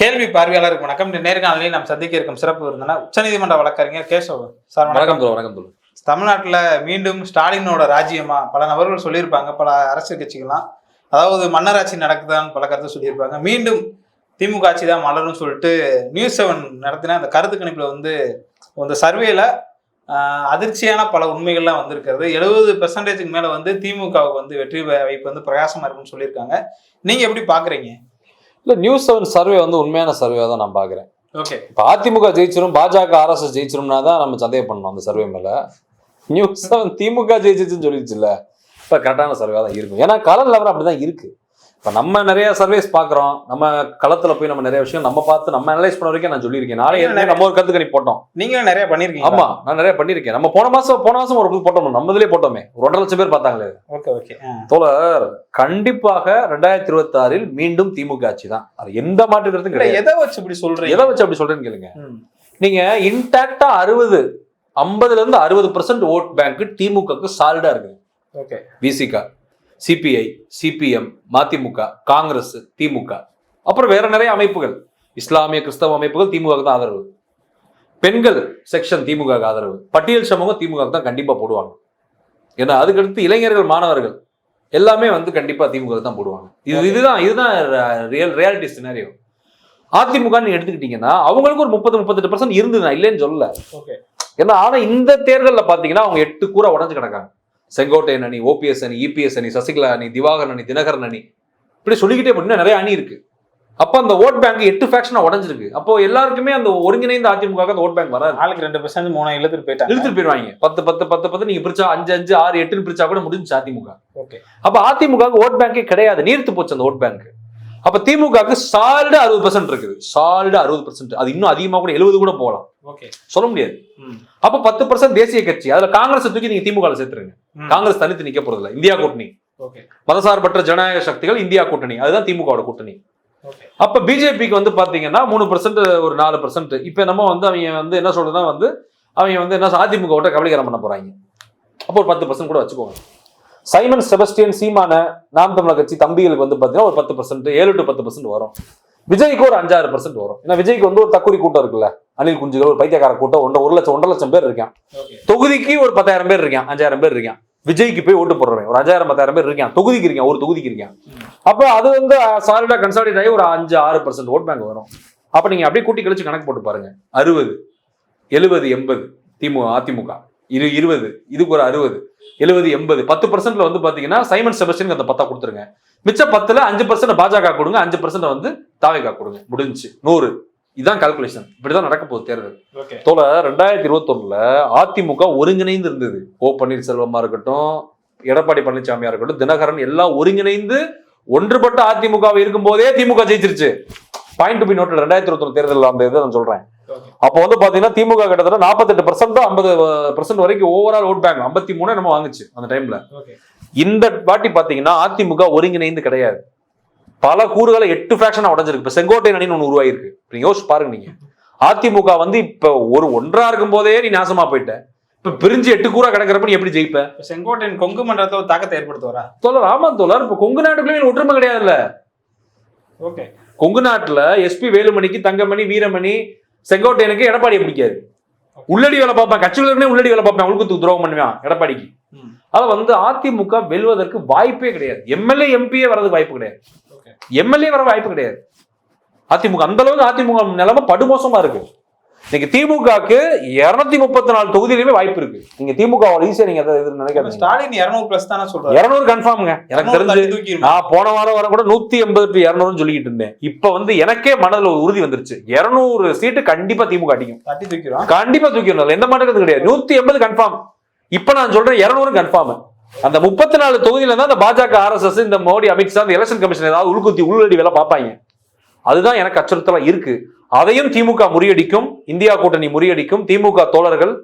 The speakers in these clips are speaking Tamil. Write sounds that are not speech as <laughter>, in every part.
கேள்வி பார்வையாளருக்கு வணக்கம். நேர்காணலில் நாம் சந்திக்க இருக்கும் சிறப்பு விருந்தினர் உச்சநீதிமன்ற வழக்கறிஞர் கேசவ் சார் வணக்கம். வணக்கம் தமிழ்நாட்டில் மீண்டும் ஸ்டாலினோட ராஜ்யமா? பல நபர்கள் சொல்லியிருப்பாங்க பல அரசியல் கட்சிகள்லாம். அதாவது மன்னராட்சி நடக்குதான்னு பல கருத்து சொல்லியிருப்பாங்க. மீண்டும் திமுக ஆட்சி தான் மலரும் சொல்லிட்டு நியூஸ் செவன் நடத்தின அந்த கருத்து கணிப்பில் வந்து அந்த சர்வேல அதிர்ச்சியான பல உண்மைகள்லாம் வந்திருக்கிறது. எழுபது பெர்சன்டேஜுக்கு மேலே வந்து திமுகவுக்கு வந்து வெற்றி வாய்ப்பு வந்து பிரகாசமாக இருக்குன்னு சொல்லியிருக்காங்க. நீங்கள் எப்படி பார்க்குறீங்க இல்ல நியூஸ் செவன் சர்வே வந்து உண்மையான சர்வே தான் நான் பாக்குறேன். ஓகே இப்ப அதிமுக ஜெயிச்சிரும் பாஜக ஆர்எஸ்எஸ் ஜெயிச்சிரும்னா தான் நம்ம சந்தேகம் பண்ணணும் அந்த சர்வே மேல. நியூஸ் செவன் திமுக ஜெயிச்சிச்சுன்னு சொல்லிடுச்சுல்ல. இப்ப கரெக்டான சர்வே தான் இருக்கும். ஏன்னா கள லெவல் அப்படிதான் இருக்கு. இப்ப நம்ம நிறைய சர்வேஸ் பாக்குறோம் நம்ம களத்துல போய் நம்ம நிறைய விஷயம் நம்ம பார்த்து நம்ம அனலைஸ் பண்ண வரைக்கும் நான் சொல்லியிருக்கேன். நாளை நம்ம ஒரு கருத்து கணிப்பு போட்டோம். நீங்களும் நிறைய பண்ணியிருக்கீங்க ஆமா நான் நிறைய பண்ணியிருக்கேன். நம்ம போன மாசம் போன மாசம் ஒரு போட்டோம். நம்ம இதுலயே போட்டோமே. ஒரு ஒன்றரை லட்சம் பேர் பார்த்தாங்களே. Okay okay. தோழர் கண்டிப்பாக ரெண்டாயிரத்தி இருபத்தி ஆறில் மீண்டும் திமுக ஆட்சி தான். அது எந்த மாற்று கருத்தும் கிடையாது. எதை வச்சு இப்படி சொல்றீங்க? எதை வச்சு அப்படி சொல்றேன்னு கேளுங்க. ம். நீங்க இன்டாக்டா அறுபது ஐம்பதுல இருந்து அறுபது பர்சன்ட் ஓட் பேங்க் திமுகக்கு சாலிடா இருக்கு. ஓகே. விசிகா சிபிஐ சிபிஎம் மதிமுக காங்கிரஸ் திமுக. அப்புறம் வேற நிறைய அமைப்புகள். இஸ்லாமிய கிறிஸ்தவ அமைப்புகள் திமுக தான் ஆதரவு. பெண்கள் செக்ஷன் திமுக ஆதரவு. பட்டியல் சமூகம் திமுக தான் கண்டிப்பா போடுவாங்க. ஏன்னா அதுக்கடுத்து இளைஞர்கள் மாணவர்கள் எல்லாமே வந்து கண்டிப்பா திமுக தான் போடுவாங்க. இது இதுதான் இதுதான் ரியல் ரியாலிட்டி சினாரியோ அதிமுக நீங்க எடுத்துக்கிட்டீங்கன்னா அவங்களுக்கு ஒரு முப்பது முப்பத்தெட்டு பர்சன்ட் இருந்தது நான் இல்லைன்னு சொல்லல. ஓகே ஏன்னா ஆனா இந்த தேர்தலில் பாத்தீங்கன்னா அவங்க எட்டு கூற உடஞ்சு கிடக்காங்க. செங்கோட்டையன் அணி ஓபிஎஸ் அணி இபிஎஸ் அணி சசிகலா அணி திவாகரன் அணி தினகரன் அணி. இப்படி சொல்லிக்கிட்டே போனா நிறைய அணி இருக்கு. அப்ப அந்த ஓட் பேங்க் எட்டு ஃபேக்ஷனா உடஞ்சிருக்கு. அப்போ எல்லாருக்குமே அந்த ஒருங்கிணைந்த அதிமுக அந்த ஓட் பேங்க் வராது. நாளுக்கு ரெண்டு பர்சன்ட் மூணு இழுத்துட்டு போயிட்டாங்க. இழுத்துட்டு போயிருவாங்க பத்து பத்து பத்து பத்து நீங்க பிரிச்சா அஞ்சு அஞ்சு ஆறு எட்டுன்னு பிரிச்சா கூட முடிஞ்சு அதிமுக. ஓகே. அப்ப அதிமுக ஓட் பேங்கே கிடையாது. நீர்த்து போச்சு அந்த ஓட் பேங்க் அப்ப திமுகவுக்கு சாலிடா அறுபது பர்சன்ட் இருக்குது. சாலிடா அறுபது பர்சன்ட் அது இன்னும் அதிகமா கூட எழுபது கூட போகலாம். ஓகே. சொல்ல முடியாது. அப்ப பத்து பர்சன்ட் தேசிய கட்சி. அதுல காங்கிரஸ் தூக்கி நீங்க திமுக சேர்த்துருங்க. காங்கிரஸ் தனித்து நிக்க போறதில்ல இந்தியா கூட்டணி. மதசார்பற்ற ஜனநாயக சக்திகள் இந்தியா கூட்டணி. அதுதான் திமுகவோட கூட்டணி. அப்ப பிஜேபிக்கு வந்து பாத்தீங்கன்னா மூணு பர்சன்ட் ஒரு நாலு பர்சன்ட் இப்ப நம்ம வந்து அவங்க வந்து என்ன சொல்றதுன்னா வந்து அவங்க வந்து என்ன அதிமுக விட்ட கபலீகரம் பண்ண போறாங்க. அப்போ ஒரு பத்து பர்சன்ட் கூட வச்சுக்கோங்க. சைமன் செபஸ்டியன் சீமான நாம் தமிழர் கட்சி தம்பிகளுக்கு வந்து பாத்தீங்கன்னா ஒரு பத்து பர்சன்ட் ஏழு டு பத்து பர்சன்ட் வரும். விஜய்க்கு ஒரு அஞ்சாறு பர்சன்ட் வரும். ஏன்னா விஜய்க்கு வந்து ஒரு தக்குரி கூட்டம் இருக்குல்ல அனில் குஞ்சுகள் ஒரு பைத்தியக்கார கூட்டம் ஒன்று ஒரு லட்சம் ஒன்றரை லட்சம் பேர் இருக்கான். தொகுதிக்கு ஒரு பத்தாயிரம் பேர் இருக்கான் அஞ்சாயிரம் பேர் இருக்கான். விஜய்க்கு போய் ஓட்டு போடுறவன் ஒரு அஞ்சாயிரம் பத்தாயிரம் பேர் இருக்கான். தொகுதிக்கு இருக்கான் ஒரு தொகுதிக்கு இருக்கான். அப்ப அது வந்து சாலிடா கன்சாலிடேட் ஆகி ஒரு அஞ்சு ஆறு பர்சன்ட் ஓட் பேங்க் வரும். அப்ப நீங்க அப்படியே கூட்டி கழிச்சு கணக்கு போட்டு பாருங்க. அறுபது எழுபது எண்பது திமுக அதிமுக. இரு இருபது இதுக்கு ஒரு அறுபது. எழுபது எண்பது. பத்து பர்சன்ட்ல வந்து பாத்தீங்கன்னா சைமன் செபஸ்டின் அந்த பத்தா கொடுத்துருங்க. மிச்ச பத்துல அஞ்சு பர்சன்ட் பாஜக கொடுங்க அஞ்சு பர்சன்ட் வந்து தாவேகா கொடுங்க. முடிஞ்சுச்சு. நூறு. இதான் கால்குலேஷன் இப்படிதான் நடக்க போகுது தேர்தல். தோல ரெண்டாயிரத்தி இருபத்தொன்னுல அதிமுக ஒருங்கிணைந்து இருந்தது. ஓ பன்னீர்செல்வமா இருக்கட்டும் எடப்பாடி பழனிசாமியா இருக்கட்டும் தினகரன் எல்லாம் ஒருங்கிணைந்து ஒன்றுபட்ட அதிமுக இருக்கும் போதே திமுக ஜெயிச்சிருச்சு. பாயிண்ட் டு பி நோட்டில் ரெண்டாயிரத்தி இருபத்தொன்னு தேர்தல் அந்த இதை நான் சொல்றேன். அப்போ வந்து பாத்தீங்கன்னா திமுக கிட்டத்தட்ட நாற்பத்தெட்டு பர்சன்ட் ஐம்பது பர்சன்ட் வரைக்கும் ஓவரால் ஓட் பேங்க் ஐம்பத்தி மூணு நம்ம வாங்குச்சு அந்த டைம்ல இந்த வாட்டி பாத்தீங்கன்னா அதிமுக ஒருங்கிணைந்து கிடையாது. பல கூறுகளை எட்டு ஃபிராக்ஷனா உடஞ்சிருக்கு. இப்ப செங்கோட்டை அணின்னு ஒன்று உருவாயிருக்கு நீங்க யோசிச்சு பாருங்க நீங்க. அதிமுக வந்து இப்ப ஒரு ஒன்றா இருக்கும் போதே நீ நாசமா போயிட்ட. இப்ப பிரிஞ்சு எட்டு கூறா கிடக்கிறப்ப நீ எப்படி ஜெயிப்ப? செங்கோட்டையன் கொங்கு மண்டலத்தை ஒரு தாக்கத்தை ஏற்படுத்துவாரா? தோழர் ஆமா தோழர். இப்ப கொங்கு நாட்டுக்குள்ளே ஒற்றுமை கிடையாதுல்ல. ஓகே கொங்கு நாட்டுல எஸ்பி வேலுமணிக்கு தங்கமணி வீரமணி செங்கோட்டையனுக்கு எடப்பாடியை பிடிக்காது. உள்ளடி வேலை பார்ப்பான். கட்சிகளுக்குனே உள்ளடி வேலை பார்ப்பான். உள்குத்து துரோகம் பண்ணுவான் எடப்பாடிக்கு. அத வந்து அதிமுக வெல்வதற்கு வாய்ப்பே கிடையாது. எம்எல்ஏ எம்பியே வரதுக்கு வாய்ப்பு கிடையாது. எம்எல்ஏ வர வாய்ப்பு கிடையாது. அதிமுக அந்த அளவுக்கு அதிமுக நிலைமை படுமோசமா இருக்கு. இன்னைக்கு திமுகக்கு இருநூத்தி முப்பத்தி நாலு தொகுதியிலுமே வாய்ப்பு இருக்கு. நீங்க திமுக ஈஸியா நீங்க அதை நினைக்காதீங்க. ஸ்டாலின் இருநூறு பிளஸ் தானே சொல்றாரு. இருநூறு கன்ஃபார்ம்ங்க எனக்கு 200 தெரிஞ்சு தூக்கிடுமா? நான் போன வாரம் வர கூட நூத்தி எண்பது டு இருநூறுன்னு சொல்லிக்கிட்டு இருந்தேன். இப்ப வந்து எனக்கே மனதுல ஒரு உறுதி வந்துருச்சு. இருநூறு சீட்டு கண்டிப்பா திமுக அடிக்கும். தட்டி தூக்கிடுவான் கண்டிப்பா தூக்கிடணும். எந்த மாற்றத்துக்கு கிடையாது. நூத்தி எண்பது கன்ஃபார்ம் இப்ப நான் சொல்றேன் இருநூறு கன்ஃபார்ம் அந்த முப்பத்தி நாலு தொகுதியில தான் இந்த பாஜக ஆர்எஸ்எஸ் இந்த மோடி அமித்ஷா இந்த எலெக்ஷன் கமிஷன் ஏதாவது உள்குத்தி உள்ளடி வேலை பார்ப்பாங்க. அதுதான் எனக்கு அச்சுறுத்தலா இருக்கு. அதையும் திமுக முறியடிக்கும் இந்தியா கூட்டணி முறியடிக்கும் திமுக தோழர்கள்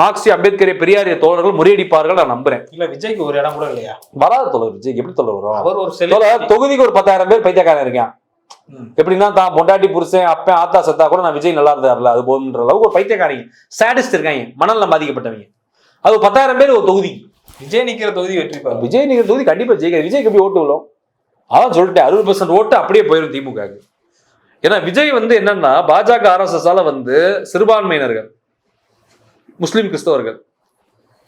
மார்க்சி அம்பேத்கரை பெரியாரிய தோழர்கள் முறியடிப்பார்கள் நான் நம்புறேன். இல்ல விஜய்க்கு ஒரு இடம் கூட இல்லையா? வராத தோழர் விஜய். எப்படி தோழர் வரும்? அவர் ஒரு தொகுதிக்கு ஒரு பத்தாயிரம் பேர் பைத்தியக்காரன் இருக்கான். எப்படின்னா தான் பொண்டாட்டி புருஷன் அப்பன் ஆத்தா சத்தா கூட நான் விஜய் நல்லா இருந்தார்ல அது போதுன்ற அளவுக்கு ஒரு பைத்தியக்காரங்க. சாடிஸ்ட் இருக்காங்க. மணல்ல பாதிக்கப்பட்டவங்க. அது பத்தாயிரம் பேர் ஒரு தொகுதி. விஜய் நிக்கிற தொகுதி வெற்றி விஜய் நீங்க தொகுதி கண்டிப்பா ஜெயிக்காது. விஜய்க்கு எப்படி ஓட்டு விழும்? அதான் சொல்லிட்டேன் அறுபது பர்சன்ட் ஓட்டு அப்படியே போயிடும் திமுகவுக்கு. ஏன்னா விஜய் வந்து என்னன்னா பாஜக ஆர்எஸ்எஸ்ஸால வந்து சிறுபான்மையினர்கள் முஸ்லிம் கிறிஸ்தவர்கள்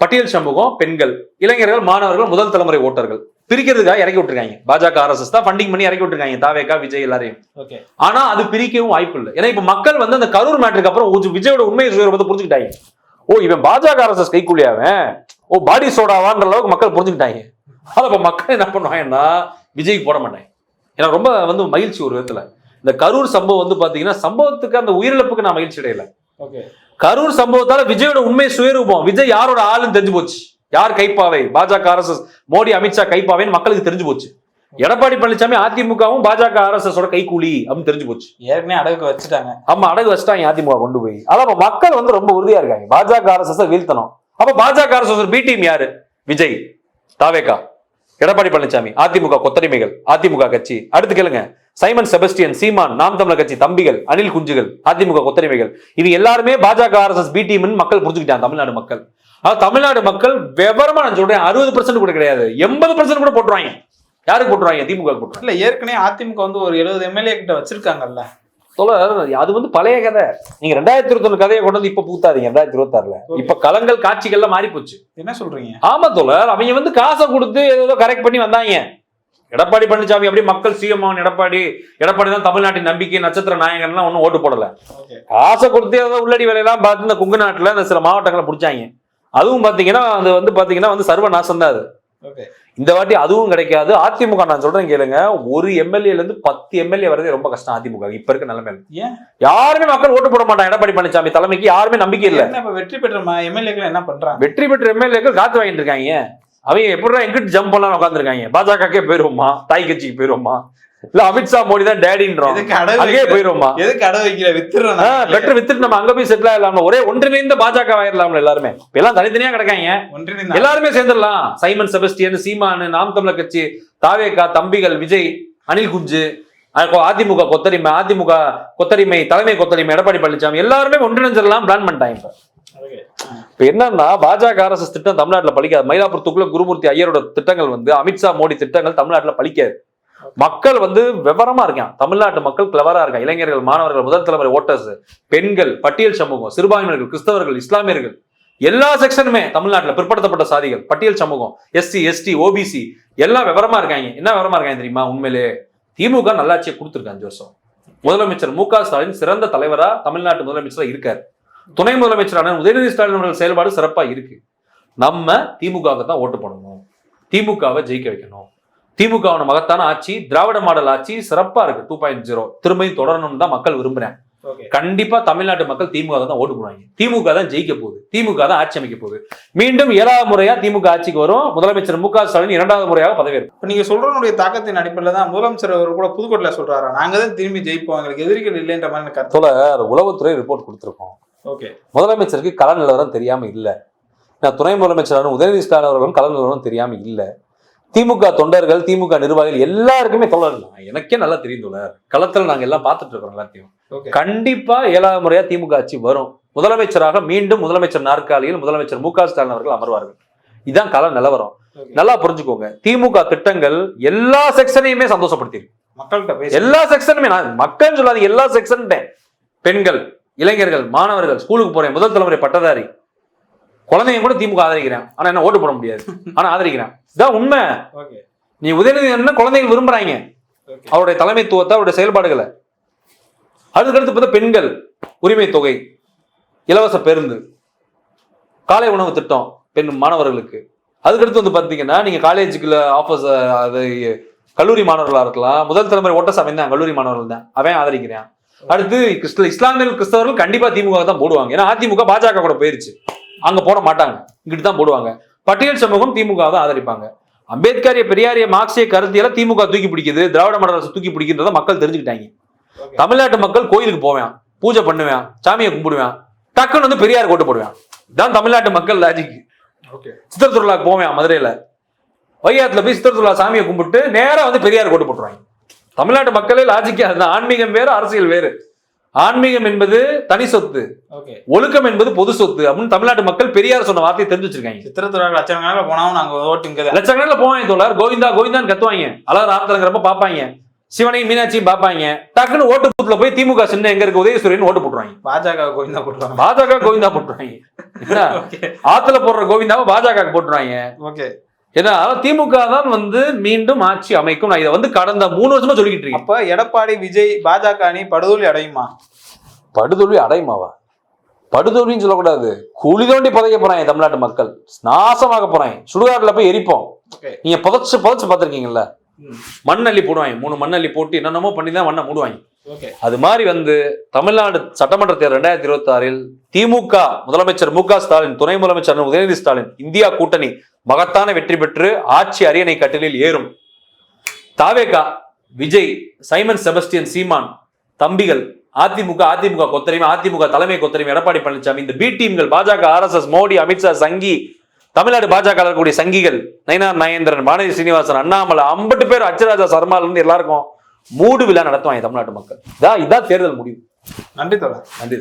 பட்டியல் சமூகம் பெண்கள் இளைஞர்கள் மாணவர்கள் முதல் தலைமுறை ஓட்டர்கள் பிரிக்கிறதுக்காக இறக்கி விட்டுருக்காங்க. பாஜக ஆர்எஸ்எஸ் தான் ஃபண்டிங் பண்ணி இறக்கி விட்டுருக்காங்க தாவேகா விஜய் எல்லாரையும். ஆனா அது பிரிக்கவும் வாய்ப்பு இல்லை. ஏன்னா இப்ப மக்கள் வந்து அந்த கரூர் மேட்டருக்கு அப்புறம் விஜயோட உண்மை சுயரூபத்தை புரிஞ்சுக்கிட்டாங்க. ஓ இவன் பாஜக ஆர்எஸ்எஸ் கைக்கூலியாவன் ஓ பாடி சோடாவான்ற அளவுக்கு மக்கள் புரிஞ்சுக்கிட்டாங்க. அத இப்ப மக்கள் என்ன பண்ணுவாங்கன்னா விஜய்க்கு போட மாட்டாங்க ஏன்னா ரொம்ப வந்து மகிழ்ச்சி ஒரு விதத்துல. இந்த கரூர் சம்பவம் வந்து பாத்தீங்கன்னா சம்பவத்துக்கு அந்த உயிரிழப்புக்கு நான் மகிழ்ச்சி அடையல. ஓகே. கரூர் சம்பவத்தால விஜயோட உண்மை சுயரூபம். விஜய் யாரோட ஆளுன்னு தெரிஞ்சு போச்சு. யார் கைப்பாவை? பாஜக ஆர்எஸ்எஸ் மோடி அமித்ஷா கைப்பாவைன்னு மக்களுக்கு தெரிஞ்சு போச்சு. எடப்பாடி பழனிசாமி அதிமுகவும் பாஜக ஆர்எஸ்எஸ் ஓட கைக்கூலி அப்படின்னு தெரிஞ்சு போச்சு. ஏற்கனவே அடகுக்கு வச்சுட்டாங்க. ஆமா அடகு வச்சுட்டாங்க அதிமுக கொண்டு போய். அதான் மக்கள் வந்து ரொம்ப உறுதியா இருக்காங்க. பாஜக ஆர்எஸ்எஸ் வீழ்த்தணும். அப்ப பாஜக ஆர்எஸ்எஸ் பி டீம் யாரு? விஜய். தாவேகா எடப்பாடி பழனிசாமி அதிமுக கொத்தடிமைகள் அதிமுக கட்சி. அடுத்து கேளுங்க. சைமன் செபஸ்டியன் சீமான் நாம் தமிழர் கட்சி தம்பிகள் அனில் குஞ்சுகள் அதிமுக கொத்தடிமைகள். இது எல்லாருமே பாஜக ஆர்எஸ்எஸ் பி டீம்னு மக்கள் புரிஞ்சுக்கிட்டாங்க தமிழ்நாடு மக்கள். அதாவது தமிழ்நாடு மக்கள் விவரமா நான் சொல்றேன் அறுபது பர்சன்ட் கூட கிடையாது. எண்பது பர்சன்ட் கூட போட்டுருவாங்க. யாருக்கு போட்டுருவாங்க? திமுக போட்டுருவாங்க. இல்ல ஏற்கனவே அதிமுக வந்து ஒரு எழுபது எம்எல்ஏ கிட்ட வச்சிருக்காங்கல்ல. தோழர் அது வந்து பழைய கதை. நீங்க ரெண்டாயிரத்தி இருபத்தி ஒண்ணு கதையை கொண்டு வந்து இப்ப பூத்தாதீங்க ரெண்டாயிரத்தி இருபத்தி ஆறுல இப்ப களங்கள் காட்சிகள்லாம் மாறி போச்சு என்ன சொல்றீங்க? ஆமா தோழர் அவங்க வந்து காசை கொடுத்து ஏதோ கரெக்ட் பண்ணி வந்தாங்க. எடப்பாடி பழனிசாமி அப்படியே மக்கள் சிஎம் எடப்பாடி எடப்பாடி தான் தமிழ்நாட்டின் நம்பிக்கை நட்சத்திர நாயகன்லாம் ஒன்றும் ஓட்டு போடல. காசை கொடுத்து ஏதோ உள்ளடி வேலையெல்லாம் பார்த்து இந்த குங்கு நாட்டுல இந்த சில மாவட்டங்களை பிடிச்சாங்க. அதுவும் பாத்தீங்கன்னா அது வந்து பாத்தீங்கன்னா வந்து சர்வ நாசம் தான் அது. இந்த வாட்டி அதுவும் கிடைக்காது. அதிமுக நான் சொல்றேன் கேளுங்க. ஒரு எம்எல்ஏல இருந்து பத்து எம்எல்ஏ வரதே ரொம்ப கஷ்டம் அதிமுக. இப்ப இருக்க நிலைமையில யாருமே மக்கள் ஓட்டு போட மாட்டாங்க. எடப்பாடி பழனிசாமி தலைமைக்கு யாருமே நம்பிக்கை இல்ல. வெற்றி பெற்ற எம்எல்ஏக்கள் என்ன பண்றாங்க? வெற்றி பெற்ற எம்எல்ஏக்கள் காத்து வாங்கிட்டு இருக்காங்க. அவங்க எப்படிடா எங்கிட்டு ஜம்ப் பண்ணலாம் உட்காந்துருக்காங்க பாஜகக்கே போயிருவோமா? தாய் கட்சிக்கு போயிருவோமா? இல்ல அமித்ஷா மோடி தான் டேடின்றோம். அங்கேயே? போயிருவோமா? எதுக்கு அடகு வைக்கிற? வித்துறோம் பெட்டர் வித்துட்டு நம்ம அங்க போய் செட்டில் ஆயிடலாம்ல. ஒரே ஒன்றிணைந்த பாஜக ஆயிடலாம்ல எல்லாருமே. எல்லாம் தனித்தனியா கிடக்காங்க. ஒன்றிணைந்த? எல்லாருமே சேர்ந்துடலாம். சைமன் செபஸ்டியன் சீமானு நாம் தமிழர் கட்சி தாவேகா தம்பிகள் விஜய் அனில் குஞ்சு அதிமுக கொத்தடிமை அதிமுக கொத்தடிமை தலைமை கொத்தடிமை எடப்பாடி பழனிசாமி எல்லாருமே ஒன்றிணைஞ்சிடலாம் பிளான் பண்ணிட்டாங்க இப்ப. என்னன்னா பாஜக ஆர்எஸ்எஸ் திட்டம் தமிழ்நாட்டுல பலிக்காது மயிலாப்பூர் தூக்குல குருமூர்த்தி ஐயரோட திட்டங்கள் வந்து அமித்ஷா மோடி திட்டங்கள் தமிழ்நாட்டுல பலிக்காது மக்கள் வந்து விவரமா இருக்கான் தமிழ்நாட்டு மக்கள் கிளவரா இருக்கான் இளைஞர்கள் மாணவர்கள் முதல் தலைமுறை ஓட்டர்ஸ் பெண்கள் பட்டியல் சமூகம் சிறுபான்மையினர்கள் கிறிஸ்தவர்கள் இஸ்லாமியர்கள் எல்லா செக்ஷனுமே தமிழ்நாட்டுல பிற்படுத்தப்பட்ட சாதிகள் பட்டியல் சமூகம் எஸ்சி எஸ்டி ஓபிசி எல்லாம் விவரமா இருக்காங்க. என்ன விவரமா இருக்காங்க தெரியுமா? உண்மையிலே திமுக நல்லாட்சியை கொடுத்துருக்கு அஞ்சு வருஷம். முதலமைச்சர் மு க. ஸ்டாலின் சிறந்த தலைவரா தமிழ்நாட்டு முதலமைச்சரா இருக்காரு. துணை முதலமைச்சரான உதயநிதி ஸ்டாலின் அவர்கள் செயல்பாடு சிறப்பா இருக்கு. நம்ம திமுகவுக்கு தான் ஓட்டு போடணும். திமுகவை ஜெயிக்க வைக்கணும். திமுகவோட மகத்தான ஆட்சி திராவிட மாடல் ஆட்சி சிறப்பா இருக்கு. டூ பாயிண்ட் ஜீரோ திரும்பியும் தொடரணும்னு தான் மக்கள் விரும்புறேன் கண்டிப்பா தமிழ்நாட்டு மக்கள் திமுக தான் ஓட்டு போடுவாங்க. திமுக தான் ஜெயிக்க போகுது. திமுக தான் ஆட்சி அமைக்க போகுது. மீண்டும் ஏழாவது முறையா திமுக ஆட்சிக்கு வரும். முதலமைச்சர் மு க ஸ்டாலின் இரண்டாவது முறையாக பதவியேற்பார் இப்ப நீங்க சொல்றனுடைய தாக்கத்தின் அடிப்படையில தான் முதலமைச்சர் அவர் கூட புதுக்கோட்டையில சொல்றாரா? நாங்க தான் திரும்பி ஜெயிப்போம். எங்களுக்கு எதிரிகள் இல்லைன்ற மாதிரி எனக்கு கருத்து தோழர் உளவுத்துறை ரிப்போர்ட் கொடுத்திருக்கோம். ஓகே முதலமைச்சருக்கு கள நிலவரம் தெரியாம இல்ல. நான் துணை முதலமைச்சரான உதயநிதி ஸ்டாலின் அவர்களும் கள நிலவரம் தெரியாம இல்ல. திமுக தொண்டர்கள் திமுக நிர்வாகிகள் எல்லாருக்குமே நான் எனக்கே நல்லா தெரியும் தோழர். களத்துல நாங்க எல்லாம் பார்த்துட்டு இருக்கோம் எல்லாத்தையும். கண்டிப்பா ஏழாவது முறையா திமுக ஆட்சி வரும். முதலமைச்சராக மீண்டும் முதலமைச்சர் நாற்காலியில் முதலமைச்சர் மு க ஸ்டாலின் அவர்கள் அமர்வார்கள். இதான் கள நிலவரம். நல்லா புரிஞ்சுக்கோங்க. திமுக திட்டங்கள் எல்லா செக்ஷனையுமே சந்தோஷப்படுத்திருக்கு மக்கள்கிட்ட எல்லா செக்ஷனுமே நான் மக்கள் சொல்லாதீங்க எல்லா செக்ஷன் பெண்கள் இளைஞர்கள் மாணவர்கள் ஸ்கூலுக்கு போறேன் முதல் தலைமுறை பட்டதாரி. குழந்தைங்க கூட திமுக ஆதரிக்கிறேன். ஆனா என்ன ஓட்டு போட முடியாது. ஆனா ஆதரிக்கிறேன். இதான் உண்மை. நீ உதயநிதி என்ன குழந்தைகள் விரும்புறாங்க. அவருடைய தலைமைத்துவத்தை அவருடைய செயல்பாடுகளை. அதுக்கடுத்து பார்த்தா பெண்கள் உரிமை தொகை இலவச பேருந்து காலை உணவு திட்டம் பெண் மாணவர்களுக்கு. அதுக்கடுத்து வந்து பார்த்தீங்கன்னா நீங்க காலேஜுக்குள்ள ஆஃபர்ஸ் அது கல்லூரி மாணவர்களா இருக்கலாம். முதல் தலைமுறை ஓட்டஸ் அவன் தான் கல்லூரி மாணவர்கள் தான். அவன் ஆதரிக்கிறேன். அடுத்து கிறிஸ்த இஸ்லாமியர்கள் கிறிஸ்தவர்கள் கண்டிப்பா திமுக தான் போடுவாங்க. ஏன்னா அதிமுக பாஜக கூட போயிருச்சு. அங்க போட மாட்டாங்க. இங்கிட்டு தான் போடுவாங்க. பட்டியல் சமூகம் திமுக தான் ஆதரிப்பாங்க. அம்பேத்கரிய பெரியாரிய மார்க்சிய கருத்தியெல்லாம் திமுக தூக்கி பிடிக்குது திராவிட மாடல் அரசு தூக்கி பிடிக்கின்றத மக்கள் தெரிஞ்சுக்கிட்டாங்க. தமிழ்நாட்டு மக்கள் கோயிலுக்கு போவேன் பூஜை பண்ணுவேன் சாமியை கும்பிடுவேன் டக்குன்னு வந்து பெரியார் கோட்டு போடுவேன். இதான் தமிழ்நாட்டு மக்கள் லாஜிக் ஓகே. சித்திர திருவிழாக்கு போவேன் மதுரையில. வையாத்துல போய் சித்திர திருவிழா சாமியை கும்பிட்டு நேரா வந்து பெரியார் கோட்டு போட்டுருவாங்க. தமிழ்நாட்டு மக்களே லாஜிக்கே அதுதான் ஆன்மீகம் வேறு அரசியல் வேறு. ஆன்மீகம் என்பது தனி சொத்து. ஒழுக்கம் என்பது பொது சொத்து. அப்படின்னு தமிழ்நாட்டு மக்கள் பெரியார் சொன்ன வார்த்தையை தெரிஞ்சு வச்சிருக்காங்க. சித்திரத்துறை லட்சக்கணக்கில் போனாலும் நாங்க ஓட்டு இங்க தான் லட்சக்கணக்கில் போவாங்க தோழர். கோவிந்தா கோவிந்தான்னு கத்துவாங்க. அழகர் ஆத்தலங்கிறப்ப பார்ப்பாங்க. சிவனையும் மீனாட்சியும் பார்ப்பாங்க. டக்குன்னு ஓட்டு பூத்துல போய் திமுக சின்ன எங்க இருக்கு உதயசூரியன் ஓட்டு போட்டுருவாங்க. பாஜக கோவிந்தா போட்டுருவாங்க. பாஜக கோவிந்தா போட்டுருவாங்க. <laughs> ஆத்துல போடுற கோவிந்தாவை பாஜக போட்டுருவாங்க. ஓகே. ஏன்னா திமுக தான் வந்து மீண்டும் ஆட்சி அமைக்கும். நான் இதை வந்து கடந்த மூணு வருஷமா சொல்லிக்கிட்டு இருக்கேன். அப்ப எடப்பாடி விஜய் பாஜக அணி படுதோல்வி அடையுமா? படுதோல்வி அடையுமாவா? படுதோல்வின்னு சொல்லக்கூடாது. குழி தோண்டி புதைக்க போறாங்க தமிழ்நாட்டு மக்கள். நாசமாக போறாங்க சுடுகாட்டுல போய் எரிப்போம். நீங்க புதைச்சு புதைச்சு பார்த்திருக்கீங்கல்ல. மண்ணள்ளி போடுவாங்க. மூணு மண்ணள்ளி போட்டு என்னென்னமோ பண்ணி தான் மண்ணை மூடுவாங்க. அது மாதிரி வந்து தமிழ்நாடு சட்டமன்ற தேர்தல் ரெண்டாயிரத்தி இருபத்தி ஆறில் திமுக முதலமைச்சர் மு க ஸ்டாலின் துணை முதலமைச்சர் உதயநிதி ஸ்டாலின் இந்தியா கூட்டணி மகத்தான வெற்றி பெற்று ஆட்சி அரியணை கட்டிலில் ஏறும். தாவேகா விஜய் சைமன் செபஸ்டியன் சீமான் தம்பிகள் அதிமுக அதிமுக கொத்தரிமை அதிமுக தலைமை கொத்தரிமை எடப்பாடி பழனிசாமி இந்த பி டீம்கள் பாஜக ஆர்எஸ்எஸ் மோடி அமித்ஷா சங்கி தமிழ்நாடு பாஜக இருக்கக்கூடிய சங்கிகள் நயினார் நயேந்திரன் வானதி சீனிவாசன் அண்ணாமலை ஐம்பது பேர் அச்சராஜா சர்மால இருந்து எல்லாருக்கும் மூடு விழா நடத்துவாங்க தமிழ்நாட்டு மக்கள். இதான் இதான் தேர்தல் முடிவு. நன்றி தோழர். நன்றி